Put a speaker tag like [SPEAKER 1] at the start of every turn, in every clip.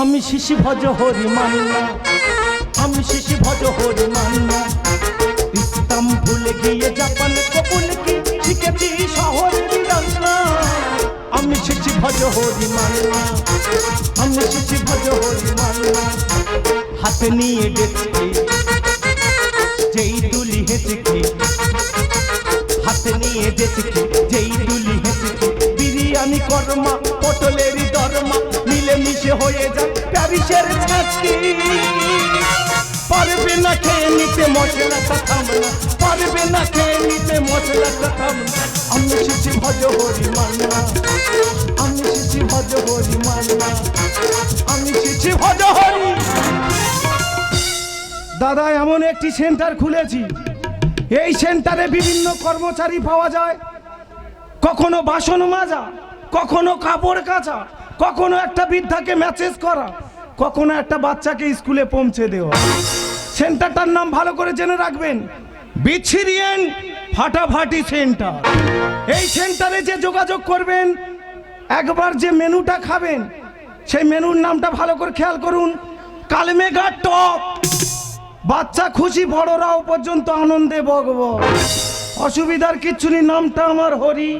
[SPEAKER 1] আমি শিশি ভজ হরি মান্না আমি শিশি ভজ হরি মান্না ইসলাম ভুলে গিয়ে জাপান কবুল কি শিখেছি শহরের রান্না আমি শিশি ভজ হরি মান্না আমি শিশি ভজ হরি মান্না হাতে নিয়ে ডেকে যেই দুলি হেঁচেকে। হাতে নিয়ে ডেকে যেই দুলি হেঁচেকে। বিরিয়ানি কর্মা পটলের দরমা। মিশে হয়ে যায় প্যারিসের ছাতি পারবে না খেয়ে নিতে মশলাটা থামনা পারবে না খেয়ে নিতে মশলাটা থামনা আমি শিশি ভজ হরি মান্না আমি শিশি ভজ হরি মান্না আমি শিশি ভজ হরি দাদা, এমন একটি সেন্টার খুলেছি। এই সেন্টারে বিভিন্ন কর্মচারী পাওয়া যায়। কখনো বাসন মাজা, কখনো কাপড় কাচা। কখনো একটা বৃদ্ধাকে ম্যাসেজ করা, কখনো একটা বাচ্চাকে স্কুলে পৌঁছে দেওয়া। সেন্টারটার নাম ভালো করে জেনে রাখবেন। বিচ্ছিরিয়েন ফাটাফাটি সেন্টার এই সেন্টারে যে যোগাযোগ করবেন, একবার যে মেনুটা খাবেন, সেই মেনুর নামটা ভালো করে খেয়াল করুন। কালমেঘা টপ। বাচ্চা খুশি বড়রাও পর্যন্ত আনন্দে বগব অসুবিধার কিচ্ছু নেই, নামটা আমার হরি।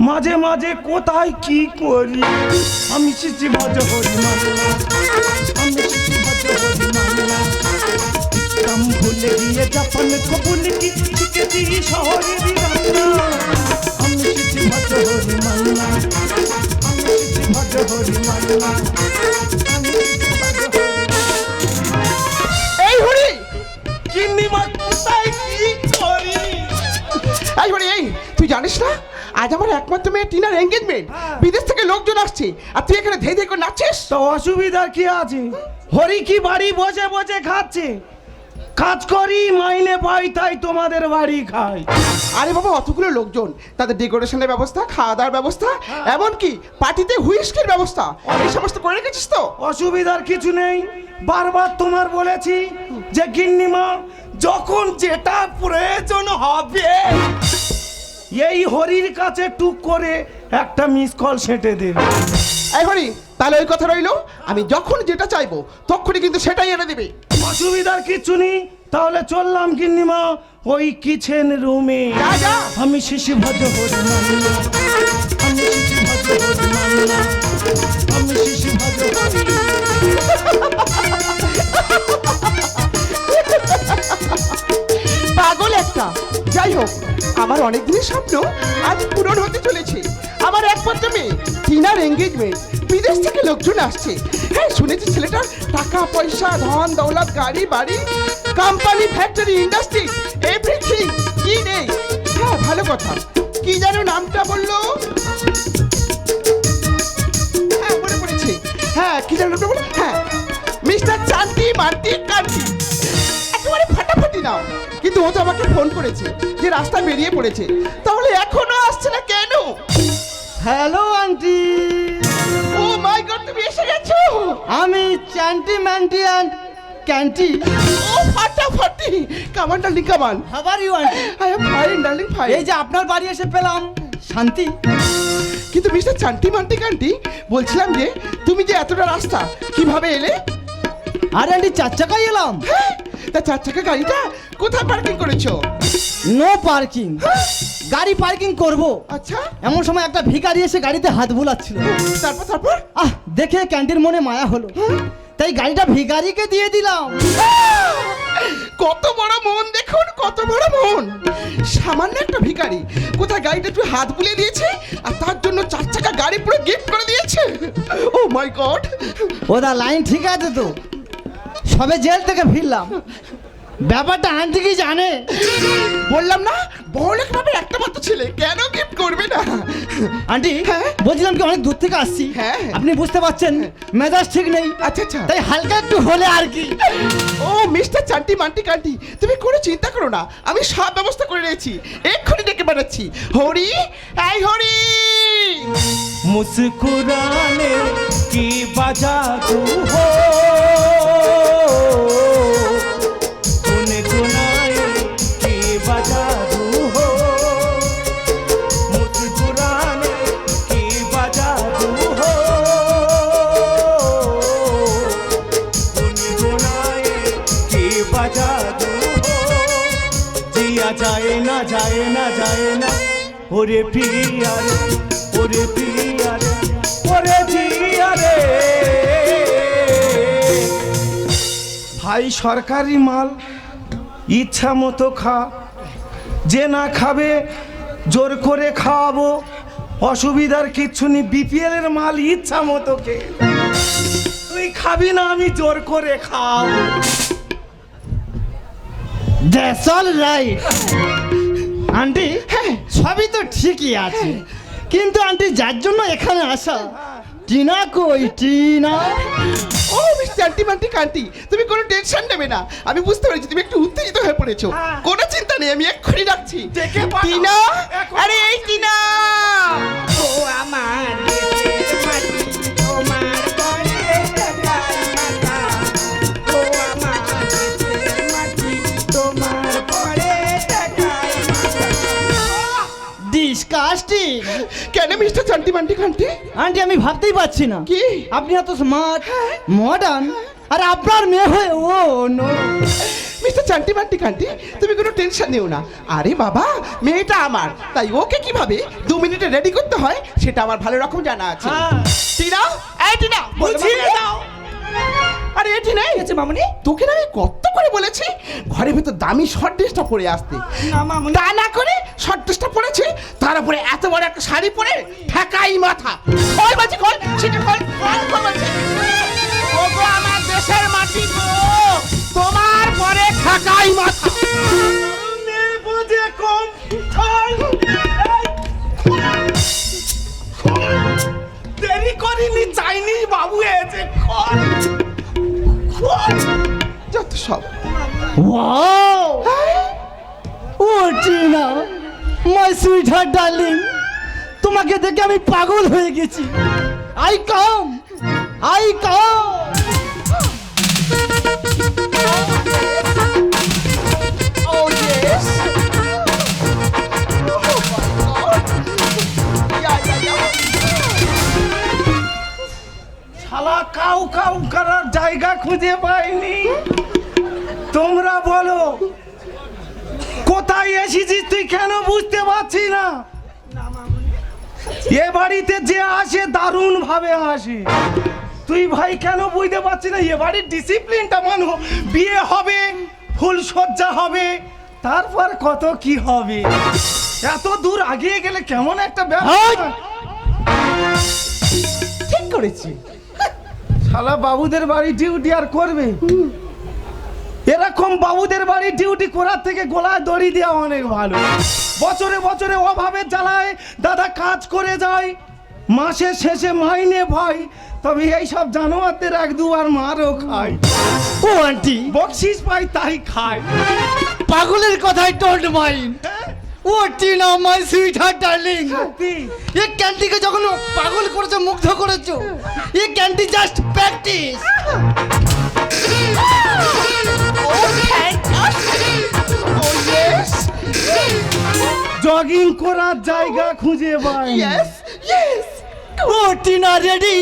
[SPEAKER 1] মাঝে মাঝে কোথায় কি করি? আমি শিশি ভজ হরি আমি শিশি ভজ হরি মামলা ভুলে গিয়ে কবুল কি?
[SPEAKER 2] আজ আমার একমাত্র মেয়ে টিনার এঙ্গেজমেন্ট বিদেশ থেকে লোকজন আসছে। আর তুই এখানে ধেই ধেই করে নাচছিস?
[SPEAKER 1] তো অসুবিধার কি আছে? হরি কি বাড়ি বসে বসে খাচ্ছে? কাজ করি মাইনে পাই তাই তোমাদের বাড়ি খাই।
[SPEAKER 2] আরে বাবা অতগুলো লোকজন। তাদের ডেকোরেশনের ব্যবস্থা খাওয়া দাওয়ার ব্যবস্থা এমনকি পার্টিতে হুইস্কির ব্যবস্থা। এই সমস্ত করে রেখেছিস তো?
[SPEAKER 1] অসুবিধার কিছু নেই। বারবার তোমার বলেছি যে গিন্নিমা যখন যেটা প্রয়োজন হবে এই হরির কাছে টুক করে একটা মিস কল সেটে দেবে
[SPEAKER 2] এই হরি তাহলে ওই কথা রইল। আমি যখন যেটা চাইব তখনই কিন্তু সেটাই এনে দিবি।
[SPEAKER 1] অসুবিধার কিছু নেই তাহলে চললাম গিন্নিমা ওই কিচেন রুমে আমি শিশি ভজ আমি শিশি ভজ
[SPEAKER 2] পাগল একটা। যাই হোক, আমার অনেক দিনের স্বপ্ন আজ পূরণ হতে চলেছে। আমার একমাত্র মেয়ে, টিনার এঙ্গেজমেন্ট বিদেশ থেকে লোকজন আসছে। হ্যাঁ শুনেছি ছেলেটার টাকা, পয়সা, ধন, দৌলত, গাড়ি, বাড়ি কোম্পানি ফ্যাক্টরি ইন্ডাস্ট্রি এভরিথিং কি নেই? হ্যাঁ ভালো কথা। কি যেন নামটা বলল? হ্যাঁ মনে পড়েছে। হ্যাঁ কি যেন নামটা বলল? হ্যাঁ মিস্টার একেবারে ফাটাফাটি নাও তো আমাকে ফোন করেছে যে রাস্তা বেরিয়ে পড়েছে। তাহলে এখনও আসছে না কেন?
[SPEAKER 3] Hello aunty
[SPEAKER 2] oh my god তুমি এসে গেছো?
[SPEAKER 3] আমি চ্যান্টি ম্যান্টি অ্যান্ড ক্যান্টি
[SPEAKER 2] ও ফাটাফাটি। Come on darling
[SPEAKER 3] come on
[SPEAKER 2] how are you aunty I am fine darling fine
[SPEAKER 3] এই যে আপনার বাড়ি এসে পেলাম শান্তি।
[SPEAKER 2] কিন্তু মিস্টার চান্টি মান্টি কান্টি বলছিলাম যে তুমি যে এতটা রাস্তা কীভাবে এলে?
[SPEAKER 3] আরে আন্টি চার চাকায় এলাম।
[SPEAKER 2] হ্যাঁ তা চার চাকা গাড়িটা কোথায় পার্কিং করেছ?
[SPEAKER 3] নো পার্কিং গাড়ি পার্কিং করব।
[SPEAKER 2] আচ্ছা।
[SPEAKER 3] এমন সময় একটা ভিখারি এসে গাড়িতে হাত বুলাচ্ছিল।
[SPEAKER 2] তারপর তারপর?
[SPEAKER 3] আহ দেখে ক্যান্টির মনে মায়া হলো। তাই গাড়িটা ভিখারিকে দিয়ে দিলাম।
[SPEAKER 2] কত বড় মন দেখুন কত বড় মন। সামান্য একটা ভিখারি কোথায় গাড়িটা একটু হাত বুলিয়ে দিয়েছে আর তার জন্য চার চাকা গাড়ি পুরো গিফট করে দিয়েছে। ও মাই গড
[SPEAKER 3] ওদা লাইন ঠিক আছে তো? সবে জেল থেকে ফিরলাম। ব্যাপারটা আনতে কি জানে?
[SPEAKER 2] বললাম না বহুলেখ ভাবে একটা মাত্র ছেলে কেন গিফট করবে না?
[SPEAKER 3] আন্টি
[SPEAKER 2] হ্যাঁ?
[SPEAKER 3] বলছিলাম কি অনেক দূর থেকে আসছি।
[SPEAKER 2] হ্যাঁ।
[SPEAKER 3] আপনি বুঝতে পারছেন হ্যাঁ। মেজাজ ঠিক নেই।
[SPEAKER 2] আচ্ছা আচ্ছা।
[SPEAKER 3] তাই হালকা একটু হলে আর কি।
[SPEAKER 2] ও মিস্টার চান্টি মান্টি কান্টি তুমি কোনো চিন্তা করো না আমি সব ব্যবস্থা করে নিয়েছি এক্ষুনি ডেকে পাঠাচ্ছি। হরি আই হরি!
[SPEAKER 1] মুস্কুরানে কি বাজা তু হো? প্রিয়া যায় না যায় না যায় না। ওরে প্রিয়া রে, ওরে প্রিয়া রে, ওরে প্রিয়া রে। ভাই, সরকারি মাল ইচ্ছা মতো খা, যে না খাবে, জোর করে খাওয়াবো। অসুবিধার কিচ্ছু নেই, বিপিএল এর মাল ইচ্ছা মতো কে তুই খাবি না, আমি জোর করে খাওয়াবো
[SPEAKER 3] দ্যাটস অল রাইট আন্টি সবই তো ঠিকই আছে। কিন্তু আন্টি যার জন্য এখানে আসা? টিনা কই টিনা?
[SPEAKER 2] ও মিস্টার আন্টি মান্টি কান্টি তুমি কোনো টেনশন নেবে না। আমি বুঝতে পেরেছি তুমি একটু উত্তেজিত হয়ে পড়েছো।
[SPEAKER 1] হ্যাঁ।
[SPEAKER 2] কোনো চিন্তা নেই আমি এক্ষুনি রাখছি
[SPEAKER 1] ডেকে পাঠাও।
[SPEAKER 2] টিনা। আরে এই টিনা!
[SPEAKER 4] ও আমার
[SPEAKER 3] ডিসকাস্টিং
[SPEAKER 2] কেন মিস্টার চান্টি মান্টি কান্টি
[SPEAKER 3] আন্টি আমি ভাবতেই পারছি না।
[SPEAKER 2] কি?
[SPEAKER 3] আপনি এত স্মার্ট মডার্ন আর আপনার মেয়ে হয়ে ও নো
[SPEAKER 2] মিস্টার চান্টি মান্টি কান্টি তুমি কোনো টেনশন নিও না। আরে বাবা মেয়েটা আমার। তাই ওকে কীভাবে দু মিনিটে রেডি করতে হয় সেটা আমার ভালো রকম জানা আছে।
[SPEAKER 1] হ্যাঁ।
[SPEAKER 2] টিনা? এই টিনা
[SPEAKER 1] বুঝিয়ে দাও।
[SPEAKER 2] আরে এটি নেই।
[SPEAKER 4] আছে মামনি?
[SPEAKER 2] তোকে না আমি কত করে বলেছি? ঘরের ভিতর দামি শর্ট ড্রেসটা পরে আসতে।
[SPEAKER 4] না মামনি।
[SPEAKER 2] তা না করে শর্ট ড্রেসটা পরেছে তার উপরে এত বড় একটা শাড়ি পরে ঠেকাই মাথা। কল বাজি কল সেটা কল কল কল বাজি ওগো আমার দেশের মাটি গো তোমার পরে ঠেকাই মাথা।
[SPEAKER 1] যে কম দেরি করিনি চাইনি বাবু এসে খল খল।
[SPEAKER 2] যত সব
[SPEAKER 3] wow oh Tina my sweet heart darling তোমাকে দেখে আমি পাগল হয়ে গেছি। আই কাম আই কাম
[SPEAKER 1] কাউ কাউ করার জায়গা খুঁজে পাইনি। তোমরা বলো কোথায় এসেছিস তুই কেন বুঝতে পারছি না? এ বাড়িতে যে আসে দারুণ ভাবে আসে। তুই ভাই কেন বুঝতে পারছি না? এ বাড়ির ডিসিপ্লিনটা মানো। বিয়ে হবে ফুল সজ্জা হবে তারপর কত কি হবে? এত দূর আগিয়ে গেলে কেমন একটা ব্যাপার?
[SPEAKER 2] ঠিক করেছি।
[SPEAKER 1] শালা বাবুদের বাড়ি ডিউটি আর করবে? এরকম বাবুদের বাড়ি ডিউটি করার থেকে গোলায় দড়ি দেওয়া অনেক ভালো। বছরে বছরে অভাবে জ্বালায় দাদা কাজ করে যায় মাসের শেষে মাইনে ভাই তবে এই সব জানোয়ারদের এক দুবার মারও খায়।
[SPEAKER 3] Oh aunty.
[SPEAKER 1] বকশিস পাই তাই খায়।
[SPEAKER 3] পাগলের কথাই don't mind oh Tina my sweetheart
[SPEAKER 1] darling
[SPEAKER 3] এ ক্যান্টিকে যখন পাগল করেছ মুগ্ধ করেছ এ ক্যান্টি জাস্ট প্র্যাকটিস.
[SPEAKER 1] জগিং করার জায়গা খুঁজে পাই
[SPEAKER 2] Yes. Yes.
[SPEAKER 3] Oh Tina ready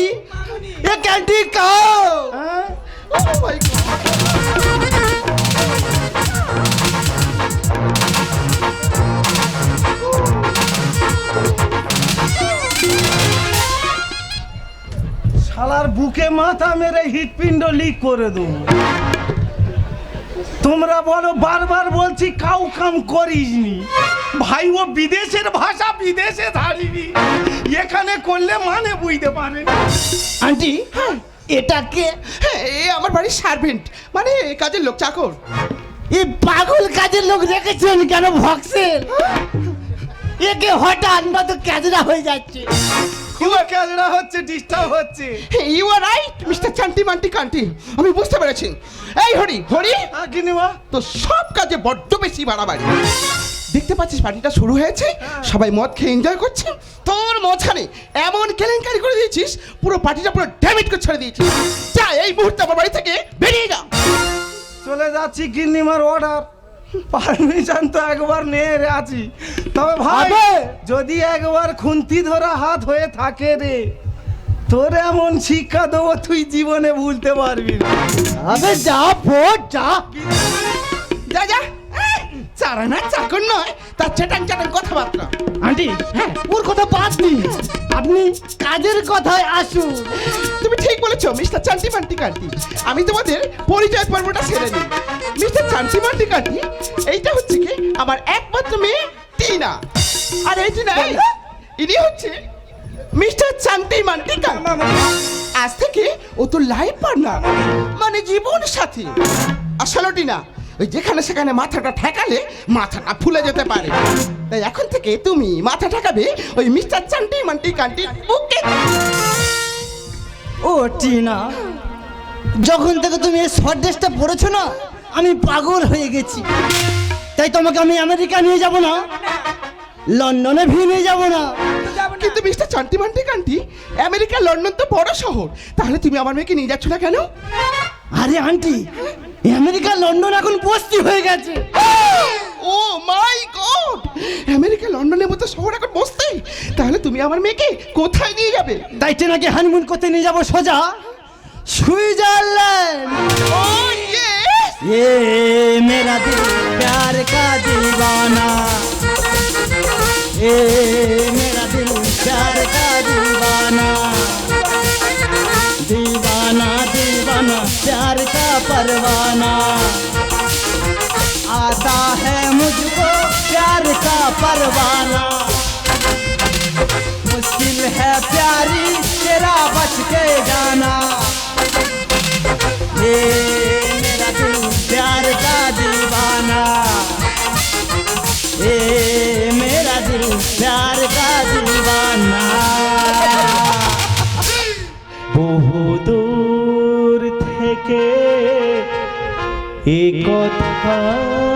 [SPEAKER 3] এ ক্যান্টি কাও
[SPEAKER 1] হ্যাঁ
[SPEAKER 2] Oh my God.
[SPEAKER 1] শালার বুকে মাথা মেরে হৃৎপিণ্ড লিক করে দেবো। তোমরা বলো বারবার বলছি কাউ কাম করিসনি। ভাই ও বিদেশের ভাষা বিদেশে ধারিনি। এখানে করলে মানে বুঝতে পারে। না।
[SPEAKER 3] আন্টি এটাকে
[SPEAKER 2] হ্যাঁ, এ আমার বাড়ির সার্ভেন্ট মানে কাজের লোক চাকর।
[SPEAKER 3] এ পাগল কাজের লোক রেখেছেন কেন ভক্সের একে হঠাৎ না তো ক্যাজরা হয়ে যাচ্ছে।
[SPEAKER 1] খুব ক্যাজরা হচ্ছে ডিস্টার্ব হচ্ছে।
[SPEAKER 2] You are right mister চান্টি Manti country আমি বুঝতে পেরেছি। এই হরি হরি।
[SPEAKER 1] কিনিমা
[SPEAKER 2] তো সব কাজে বড্ড বেশি বাড়াবাড়ি। দেখতে পাচ্ছিস পার্টিটা শুরু হয়েছে? সবাই মদ খেয়ে এনজয় করছে। তোর মাঝখানে এমন কেলেঙ্কারি করে দিয়েছিস পুরো পার্টিটা পুরো ড্যামেজ করে ছেড়ে দিয়েছিস যা এই মুহূর্তে আমার বাড়ি থেকে বেরিয়ে যা।
[SPEAKER 1] চলে যাচ্ছি গিন্নিমার অর্ডার পারমিশন তো একবার নিয়ে আছি। তবে ভাই যদি একবার খুন্তি ধরা হাত হয়ে থাকে রে তোর এমন শিক্ষা দেবো তুই জীবনে ভুলতে পারবি না।
[SPEAKER 3] আবে যা ফোট যা।
[SPEAKER 2] যা যা। চারানা চাকর নয় তার চেটাং চেটাং কথাবার্তা।
[SPEAKER 3] আন্টি হ্যাঁ ওর কথা বাদ দিন। আপনি কাজের কথায় আসুন।
[SPEAKER 2] তুমি ঠিক বলেছ মিস্টার চান্টি মান্টি কান্টি আমি তোমাদের পরিচয় পর্বটা সেরে নিই মিস্টার চান্টি মান্টি কান্টি এইটা হচ্ছে কি আমার একমাত্র মেয়ে টিনা। আর এই টিনা ইনি হচ্ছে মিস্টার চান্টি মান্টি কান্টি আজ থেকে ও তো লাইফ পার্টনার মানে জীবন সাথী। আসলে টিনা ওই যেখানে সেখানে মাথাটা ঠেকালে মাথাটা ফুলে যেতে পারে। তাই এখন থেকে তুমি মাথা ঠেকাবে ওই মিস্টার চান্টি মান্টি কান্টি বুকে।
[SPEAKER 3] ও টিনা যখন থেকে তুমি এই শর্ট ড্রেসটা পরেছো না আমি পাগল হয়ে গেছি। তাই তোমাকে আমি আমেরিকা নিয়ে যাব না লন্ডনে ভিড় নিয়ে যাব না।
[SPEAKER 2] কিন্তু mister চান্টি Manti country America London তো বড় শহর। তাহলে তুমি আমার মেয়েকে নিয়ে যাচ্ছ না কেন?
[SPEAKER 3] আরে আন্টি আমেরিকা লন্ডন এখন বস্তি হয়ে গেছে
[SPEAKER 2] ও মাই গড আমেরিকা লন্ডনের মতো শহর এখন বসতে তাহলে তুমি আমার মেয়েকে কোথায় নিয়ে যাবে
[SPEAKER 3] তাই টেনাকে হানিমুন করতে নিয়ে যাব সোজা সুইজারল্যান্ড
[SPEAKER 2] ও ইয়েস
[SPEAKER 3] ये मेरा दिल प्यार का दीवाना ये मेरा दिल प्यार का दीवाना दीवाना दीवाना प्यार का परवाना। आता है मुझको प्यार का परवाना। मुश्किल है प्यारी, तेरा बच के जाना। ये
[SPEAKER 1] কথা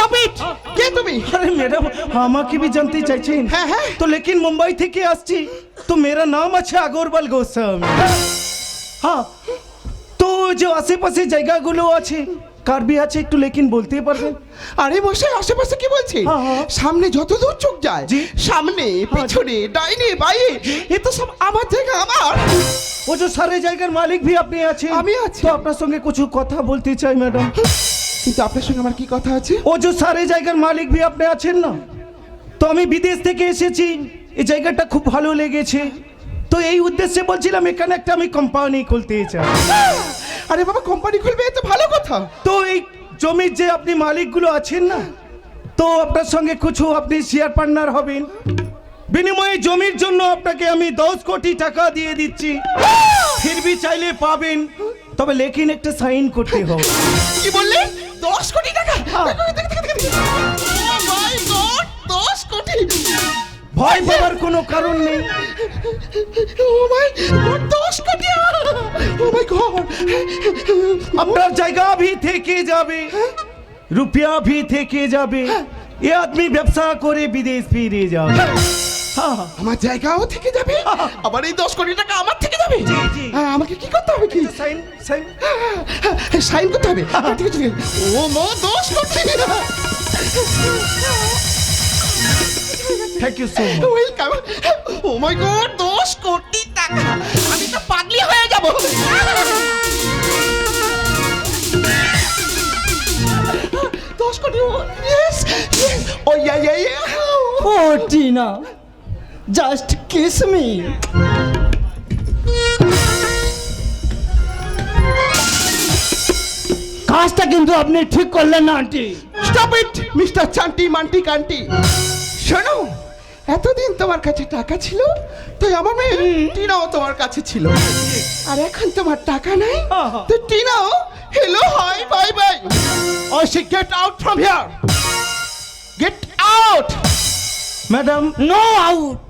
[SPEAKER 2] স্টপ ইট কে তুমি?
[SPEAKER 1] আরে ম্যাডাম আমাকে भी জানতে চাইছেন।
[SPEAKER 2] হ্যাঁ হ্যাঁ।
[SPEAKER 1] তো লেকিন মুম্বাই থেকে আসছি। তো মেরা নাম আছে আগরওয়াল গোস্বামী। হ্যাঁ। তো যে আশেপাশে জায়গাগুলো আছে কার আছে একটু লেকিন বলতে পারবেন?
[SPEAKER 2] আরে বসে আশেপাশে কি বলছি?
[SPEAKER 1] হ্যাঁ, হ্যাঁ।
[SPEAKER 2] সামনে যত দূর চোখ যায় সামনে হ্যাঁ। পিছনে ডাইনে বাইরে এ তো সব আমার জায়গা আমার।
[SPEAKER 1] ও যে সারে জায়গার মালিক ভি আপনি আছে
[SPEAKER 2] আমি আছি।
[SPEAKER 1] তো আপনার সঙ্গে কিছু কথা বলতে চাই ম্যাডাম
[SPEAKER 2] কিন্তু আপনার সঙ্গে আমার কি কথা আছে?
[SPEAKER 1] ও যে সারে জায়গার মালিক भी আপনি আছেন না? তো আমি বিদেশ থেকে এসেছি এই জায়গাটা খুব ভালো লেগেছে। তো এই উদ্দেশ্যে বলছিলাম এখানে একটা আমি কোম্পানি খুলতে চাই।
[SPEAKER 2] আরে বাবা কোম্পানি খুলবে তো ভালো কথা।
[SPEAKER 1] তো এই জমির যে আপনি মালিকগুলো আছেন না তো আপনার সঙ্গে কিছু আপনি শেয়ার পার্টনার হবেন। বিনিময়ে জমির জন্য আপনাকে আমি দশ কোটি টাকা দিয়ে দিচ্ছি। ফিরবি চাইলে পাবেন তবে লেকিন একটা সাইন করতে হবে।
[SPEAKER 2] কি বললে? দশ কোটি টাকা।
[SPEAKER 1] হ্যাঁ।
[SPEAKER 2] দশ কোটি
[SPEAKER 1] ভয় পাওয়ার কোনো কারণ নেই।
[SPEAKER 2] ও মাই গড দশ কোটি ও মাই গড।
[SPEAKER 1] আপনার জায়গা भी থেকে যাবে। রুপিয়া भी থেকে যাবে। এ আদমি ব্যবসা করে বিদেশ ফিরে যাবে। হ্যাঁ, হ্যাঁ।
[SPEAKER 2] আমার জায়গাও থেকে যাবে? আবার এই দশ কোটি টাকা আমার থেকে যাবে?
[SPEAKER 1] জি, জি।
[SPEAKER 2] হ্যাঁ, আমাকে কি করতে হবে কি?
[SPEAKER 1] Sign sign.
[SPEAKER 2] সাইন করতে হবে। ঠিক আছে ও মো দশ কোটি।
[SPEAKER 1] Thank you so much
[SPEAKER 2] welcome oh my god দশ কোটি টাকা। আমি তো পাগলি হয়ে যাব। দশ কোটি yes yes oh yeah yeah yeah
[SPEAKER 3] oh Tina. Just kiss me কাজটা কিন্তু আপনি ঠিক করলেন না aunty.
[SPEAKER 2] Stop it mister চান্টি Manti country শোনো এতদিন তোমার কাছে টাকা ছিল তাই আমার মেয়ে টিনাও তোমার কাছে ছিল। আর এখন তোমার টাকা নাই তো টিনাও হ্যালো হাই বাই বাই ও সে get out from here get out
[SPEAKER 1] madam
[SPEAKER 3] no out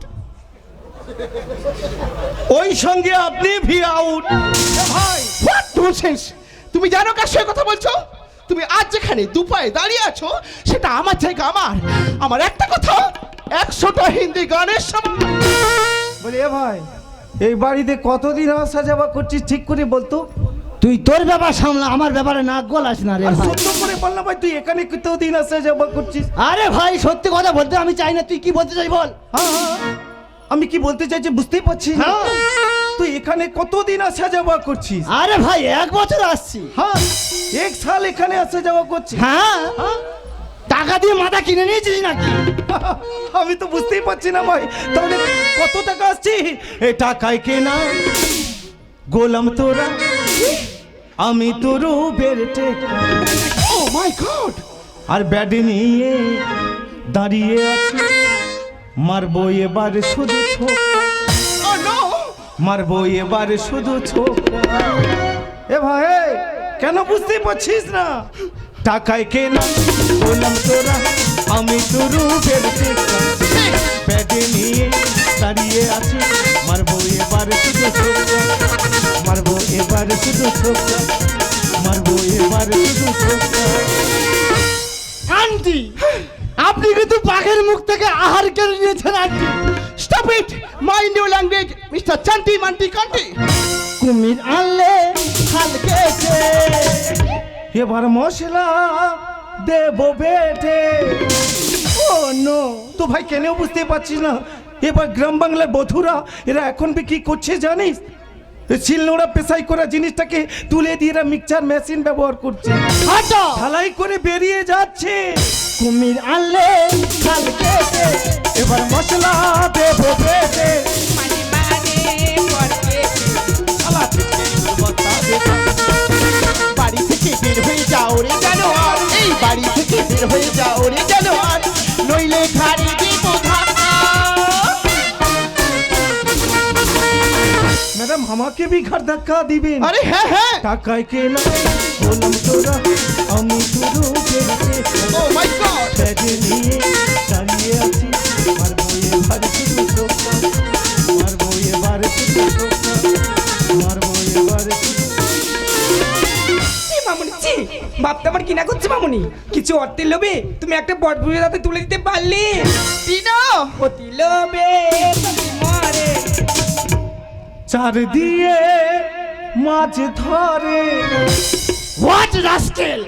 [SPEAKER 1] ওই সঙ্গে আপনি ভি আউট। ভাই
[SPEAKER 2] হোয়াট ননসেন্স তুমি জানো কার সঙ্গে কথা বলছো? তুমি আজ যেখানে দুপায়ে দাঁড়িয়ে আছো সেটা আমার জায়গা আমার। আমার একটা কথা একশোটা হিন্দি গানের সমান
[SPEAKER 1] বলি এ ভাই এই বাড়িতে কতদিন আসা যাওয়া করছিস ঠিক করে বলতো?
[SPEAKER 3] তুই তোর ব্যাপার সামলা আমার ব্যাপারে নাক গলাস না রে
[SPEAKER 1] সত্য করে বললাম ভাই তুই এখানে কতদিন আসা যাওয়া করছিস?
[SPEAKER 3] আরে ভাই সত্যি কথা বলতে আমি চাই না তুই কি বলতে চাই বল?
[SPEAKER 1] হ্যাঁ হ্যাঁ। আমি কি বলতে চাইছি বুঝতেই পারছি না?
[SPEAKER 3] হ্যাঁ।
[SPEAKER 1] তুই এখানে কতদিন আসা যাওয়া করছিস?
[SPEAKER 3] আরে ভাই এক বছর আসছি।
[SPEAKER 1] হ্যাঁ এক সাল এখানে আসা যাওয়া করছিস।
[SPEAKER 3] হ্যাঁ? টাকা দিয়ে মাথা কিনে নিয়েছিস নাকি?
[SPEAKER 1] আমি তো বুঝতেই পারছি না ভাই। তাহলে কত টাকা আসছি? এ টাকায় কেনা গোলাম তোরা আমি তো রুবের টেকা।
[SPEAKER 2] ও মাই গড
[SPEAKER 1] আর ব্যাড নিয়ে দাঁড়িয়ে আছি। মারবো এবার শুধু মারবো এবার শুধু এ ভাই কেন বুঝতে পারছিস না? টাকায় কেনা গোলাম তোরা আমি তো রুবের ব্যাগে নিয়ে দাঁড়িয়ে আছি মারবো এবার শুধু মারবো এবার শুধু মারবো এবার শুধু
[SPEAKER 3] আন্টি, আপনি কিন্তু বাঘের মুখ থেকে আহার কেড়ে নিয়েছেন, aunty.
[SPEAKER 2] Stop it mind your language mister চান্টি Manti কান্টি
[SPEAKER 3] কুমির আনলে হালকেছে
[SPEAKER 1] এবার মশলা দেবো বেটে। ও নো, তো ভাই কেন বুঝতে পারছিস না? এবার গ্রাম বাংলার বধুরা, এরা এখন কি করছে জানিস? শিলনোড়া পেশাই করা জিনিসটাকে তুলে দিয়ে এরা মিক্সচার মেশিন ব্যবহার করছে।
[SPEAKER 3] হাঁটো।
[SPEAKER 1] ঢালাই করে বেরিয়ে যাচ্ছে।
[SPEAKER 3] কুমির আনলে
[SPEAKER 1] এবার মশলা দেবো।
[SPEAKER 2] বাড়ি থেকে বের হয়ে যাও রে জানোয়ার। এই বাড়ি থেকে বের হয়ে যাও রে জানোয়ার। নইলে ঘাড়ি
[SPEAKER 1] ম্যাডাম আমাকে বি ঘর ধাক্কা দিবেন।
[SPEAKER 2] আরে হ্যাঁ হ্যাঁ।
[SPEAKER 1] টাকায় কে নাই? বলুন তোরা আমি শুধু
[SPEAKER 2] ও মাই গড
[SPEAKER 1] ব্যাগে নিয়ে দাঁড়িয়ে আছি। মারবো এবার শুধু টোকা। মারবো এবার শুধু টোকা। মারবো এবার
[SPEAKER 4] মামুনি আমার কিনা করছে মামুনি? কিছু অর্থের লোভে তুমি একটা বটভুজের হাতে তুলে দিতে পারলে? তিনো! ও তিলোবে
[SPEAKER 1] চার দিয়ে মাছ ধরে।
[SPEAKER 3] হোয়াট রাস্কেল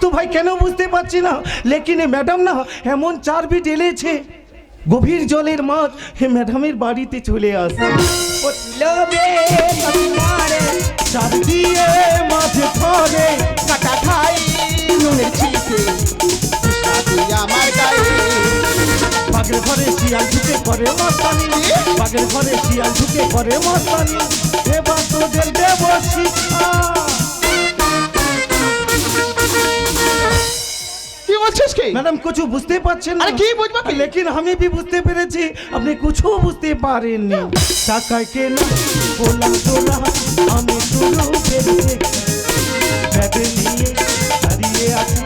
[SPEAKER 1] তো ভাই কেন বুঝতে পারছি না? লেকিন ম্যাডাম না এমন চার বি ঢেলেছে গভীর জলের মাছ হে ম্যাডামের বাড়িতে চলে আসে। চার দিয়ে মাছ ধরে।
[SPEAKER 2] কাটা খাই নুনের ছিলকে আমার গায়ে
[SPEAKER 1] বাগের ঘরে শিয়াল ঢুকে করে মস্তানি। বাগের ঘরে শিয়াল ঢুকে করে মস্তানি। এবার তোদের দেব শিক্ষা
[SPEAKER 2] কি বলছিস কি?
[SPEAKER 1] ম্যাডাম কিছু বুঝতে পারছেন
[SPEAKER 2] আরে কি বুঝব কি?
[SPEAKER 1] লেকিন আমি भी বুঝতে পেরেছি? আপনি কিছু বুঝতে পারেননি। টাকায় কেনা বললাম তোরা আমি শুরু নিয়ে দাঁড়িয়ে আছি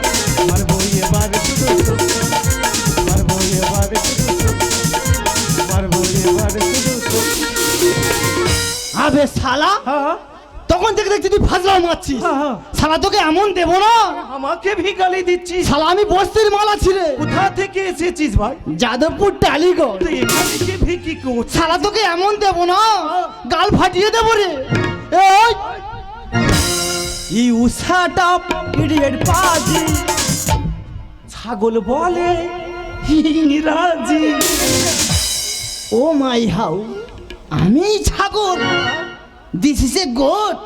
[SPEAKER 1] মারবো হ্যাঁ
[SPEAKER 3] তখন থেকে দেখছি তুই ফাজলাও মারছিস।
[SPEAKER 1] হ্যাঁ, হ্যাঁ।
[SPEAKER 3] শালা তোকে এমন দেবো না?
[SPEAKER 1] আমাকে ভিগালি দিচ্ছিস।
[SPEAKER 3] শালা আমি বস্তির মালা রে
[SPEAKER 1] কোথা থেকে এসেছিস ভাই?
[SPEAKER 3] যাদবপুর টালিগড়।
[SPEAKER 1] ভিকি
[SPEAKER 3] শালা তোকে এমন দেবো না? গাল ফাটিয়ে দেবো রে। এই! শাট আপ পাজি।
[SPEAKER 1] ছাগল বলে ইংরাজি
[SPEAKER 3] ও মাই হাউ। আমি ছাগল। দিস ইজ এ গোট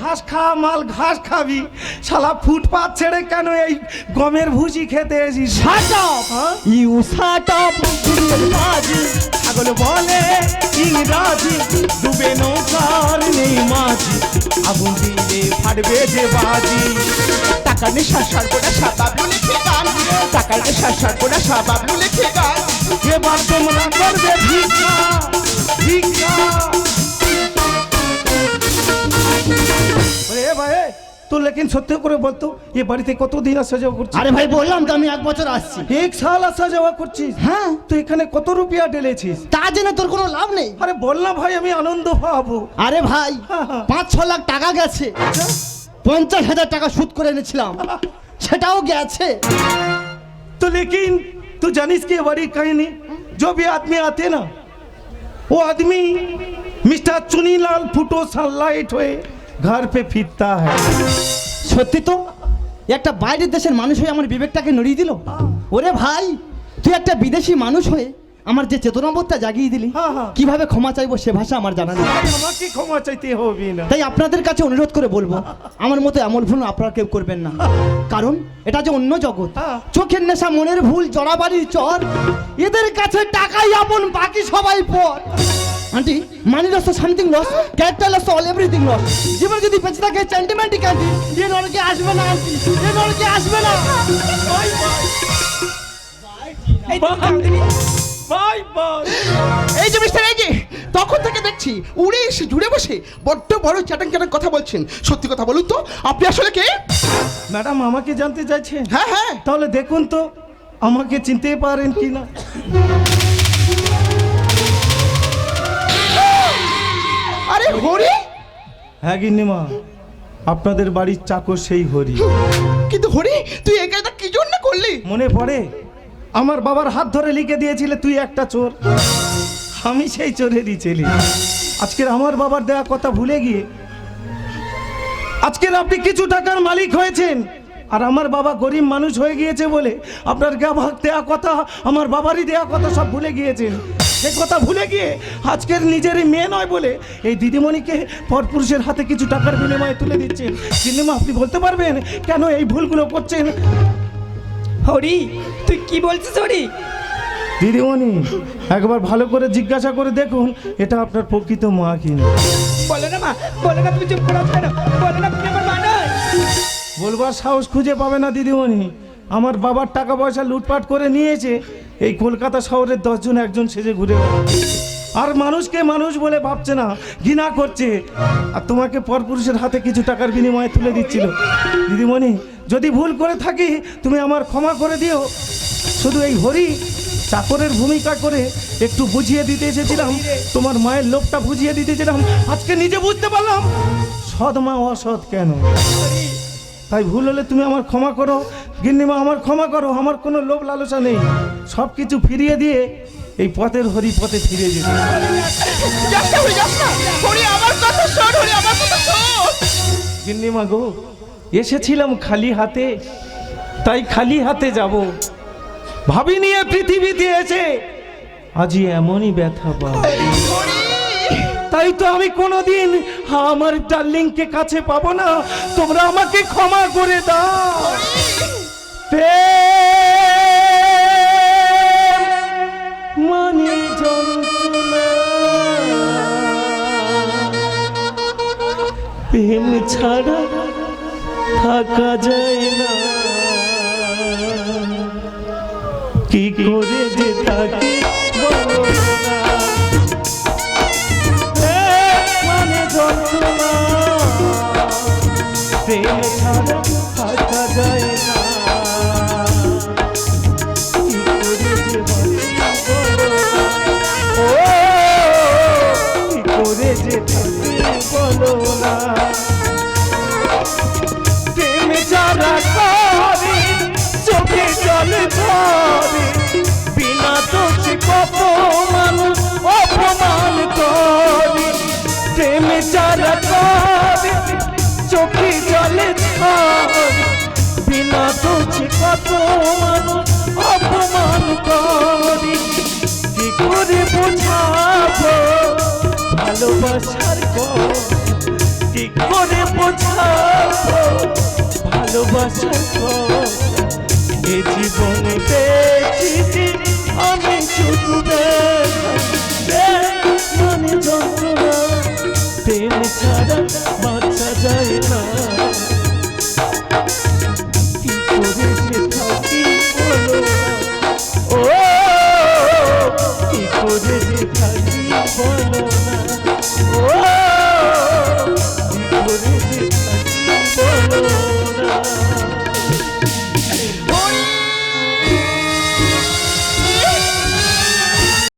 [SPEAKER 1] ঘাস খা মাল ঘাস খাবি। শালা ফুটপাত ছেড়ে কেন এই গমের ভুসি খেতে হ্যাঁ?
[SPEAKER 3] ইউ
[SPEAKER 1] ছাগল বলে ইংরাজি ডুবে নৌকার নেই মাঝি। আগুন দিলে ফাটবে যে বাজি।
[SPEAKER 2] টাকা নেশা সর্বনা সাবাবলু লিখে গান। টাকা নেশা সর্বনা সাবাবলু লিখে গান।
[SPEAKER 1] এবার তোমরা করবে ভিক্ষা ভিক্ষা। ভাই এ, তোর লেকিন সত্যি করে বলতো এ বাড়িতে কতদিন আসা যাওয়া করছিস
[SPEAKER 3] আরে ভাই বললাম তো আমি এক বছর আসছি
[SPEAKER 1] এক সাল আসা যাওয়া করছিস
[SPEAKER 3] হ্যাঁ
[SPEAKER 1] তুই এখানে কত রুপিয়া ঢেলেছিস
[SPEAKER 3] তা জেনে তোর কোনো লাভ নেই
[SPEAKER 1] আরে বল না ভাই আমি আনন্দ পাবো
[SPEAKER 3] আরে ভাই
[SPEAKER 1] হ্যাঁ, হ্যাঁ।
[SPEAKER 3] পাঁচ ছ লাখ টাকা গেছে পঞ্চাশ হাজার টাকা সুদ করে এনেছিলাম সেটাও গেছে
[SPEAKER 1] तो लेकिन तू जानिस की बड़ी कहानी जो भी आदमी आते ना वो आदमी मिस्टर चुनीलाल फुटो सनलाइट हुए घर पे फिरता है
[SPEAKER 3] সত্যি তো একটা বাইরের দেশের মানুষ হয়ে আমার বিবেকটাকে নড়িয়ে দিল ওরে ভাই তুই একটা বিদেশি মানুষ হয়ে আমার যে চেতনাবোধটা জাগিয়ে দিলি
[SPEAKER 1] হ্যাঁ, হ্যাঁ।
[SPEAKER 3] কিভাবে ক্ষমা চাইবো সে ভাষা আমার জানা নেই
[SPEAKER 1] আমাকে ক্ষমা চাইতে হবে না
[SPEAKER 3] তাই আপনাদের কাছে অনুরোধ করে বলবো আমার মতো এমন ভুল আপনারা কেউ করবেন না কারণ এটা যে অন্য জগৎ
[SPEAKER 1] হ্যাঁ।
[SPEAKER 3] চোখের নেশা মনের ভুল জড়াবাড়ির চর এদের কাছে টাকাই আপন বাকি সবাই পর Aunty money loss something loss character loss all everything loss জীবন যদি বেঁচে থাকে সেন্টিমেন্টই কান্টি এ নরকে আসবে না আন্টি এ নরকে আসবে না।
[SPEAKER 1] বাই বাই
[SPEAKER 2] এই যে মিস্টার এই যে তখন থেকে দেখছি উড়ে এসে জুড়ে বসে বড্ড বড় চ্যাটাং চ্যাটাং কথা বলছেন। সত্যি কথা বলুন তো আপনি আসলে কে?
[SPEAKER 1] ম্যাডাম আমাকে জানতে চাইছেন?
[SPEAKER 2] হ্যাঁ হ্যাঁ।
[SPEAKER 1] তাহলে দেখুন তো আমাকে চিনতে পারেন কি না
[SPEAKER 2] আরে হরি?
[SPEAKER 1] হ্যাঁ গিন্নিমা আপনাদের বাড়ির চাকর সেই হরি।
[SPEAKER 2] কিন্তু হরি তুই এই কাজটা কি জন্য করলি?
[SPEAKER 1] মনে পড়ে? আমার বাবার হাত ধরে লিখে দিয়েছিলে তুই একটা চোর। আমি সেই চোরেরই ছেলে। আজকের আমার বাবার দেওয়া কথা ভুলে গিয়ে আজকের আপনি কিছু টাকার মালিক হয়েছেন। আর আমার বাবা গরিব মানুষ হয়ে গিয়েছে বলে আপনার গাভাগ দেওয়া কথা আমার বাবারই দেওয়া কথা সব ভুলে গিয়েছেন সে কথা ভুলে গিয়ে আজকের নিজেরই মেয়ে নয় বলে এই দিদিমণিকে পরপুরুষের হাতে কিছু টাকার বিনিময়ে তুলে দিচ্ছেন। সিনেমা আপনি বলতে পারবেন কেন এই ভুলগুলো করছেন?
[SPEAKER 4] হরি তুই কি বলছিস হরি?
[SPEAKER 1] দিদিমণি একবার ভালো করে জিজ্ঞাসা করে দেখুন এটা আপনার প্রকৃত মা কিনা।
[SPEAKER 4] বলো না মা বলো না তুমি চুপ করো বলো না তুমি আমার মা
[SPEAKER 1] বলবার সাহস খুঁজে পাবে না দিদিমণি। আমার বাবার টাকা পয়সা লুটপাট করে নিয়েছে, এই কলকাতা শহরের দশজন একজন সেজে ঘুরে আর মানুষকে মানুষ বলে ভাবছে না, ঘৃণা করছে। আর তোমাকে পরপুরুষের হাতে কিছু টাকার বিনিময়ে তুলে দিচ্ছিল। দিদিমণি, যদি ভুল করে থাকি, তুমি আমার ক্ষমা করে দিও। শুধু এই হরি, চাকরের ভূমিকা করে একটু বুঝিয়ে দিতে এসেছিলাম তোমার মায়ের লোকটা বুঝিয়ে দিতেছিলাম আজকে নিজে বুঝতে পারলাম। সৎ মা অসৎ কেন? তাই ভুল হলে তুমি আমার ক্ষমা করো। গিন্নিমা আমার ক্ষমা করো আমার কোনো লোভ লালসা নেই। সব কিছু ফিরিয়ে দিয়ে এই পথের হরি পথে ফিরে যেতে গিন্নিমা গো এসেছিলাম খালি হাতে তাই খালি হাতে যাব। ভাবি নিয়ে পৃথিবীতে এসে আজই এমনই ব্যথা পাবো
[SPEAKER 2] হরি
[SPEAKER 1] তাই তো আমি কোনোদিন আমার ডার্লিংকে কাছে পাবো না। তোমরা আমাকে ক্ষমা করে দাও। মানে প্রেম ছাড়া থাকা যায় না। কি করে যে থাকি প্রেম ছাড়া থাকা যায় না করে যে থাকি বলো না প্রেম যারা করে চোখে জল ধরে বিনা দোষে কত মানুষ অপমান করে প্রেম যারা করে বিনা দোষে কত মানুষ অপমান করে? কি করে বোঝাবো ভালোবাসার কি করে বোঝাবো ভালোবাসার এ জীবনে পেয়েছি আমি শুধু মানে যন্ত্রণা। প্রেম ছাড়া বাঁচা যায় না। বলো না। ও করে যে থাকি বলো না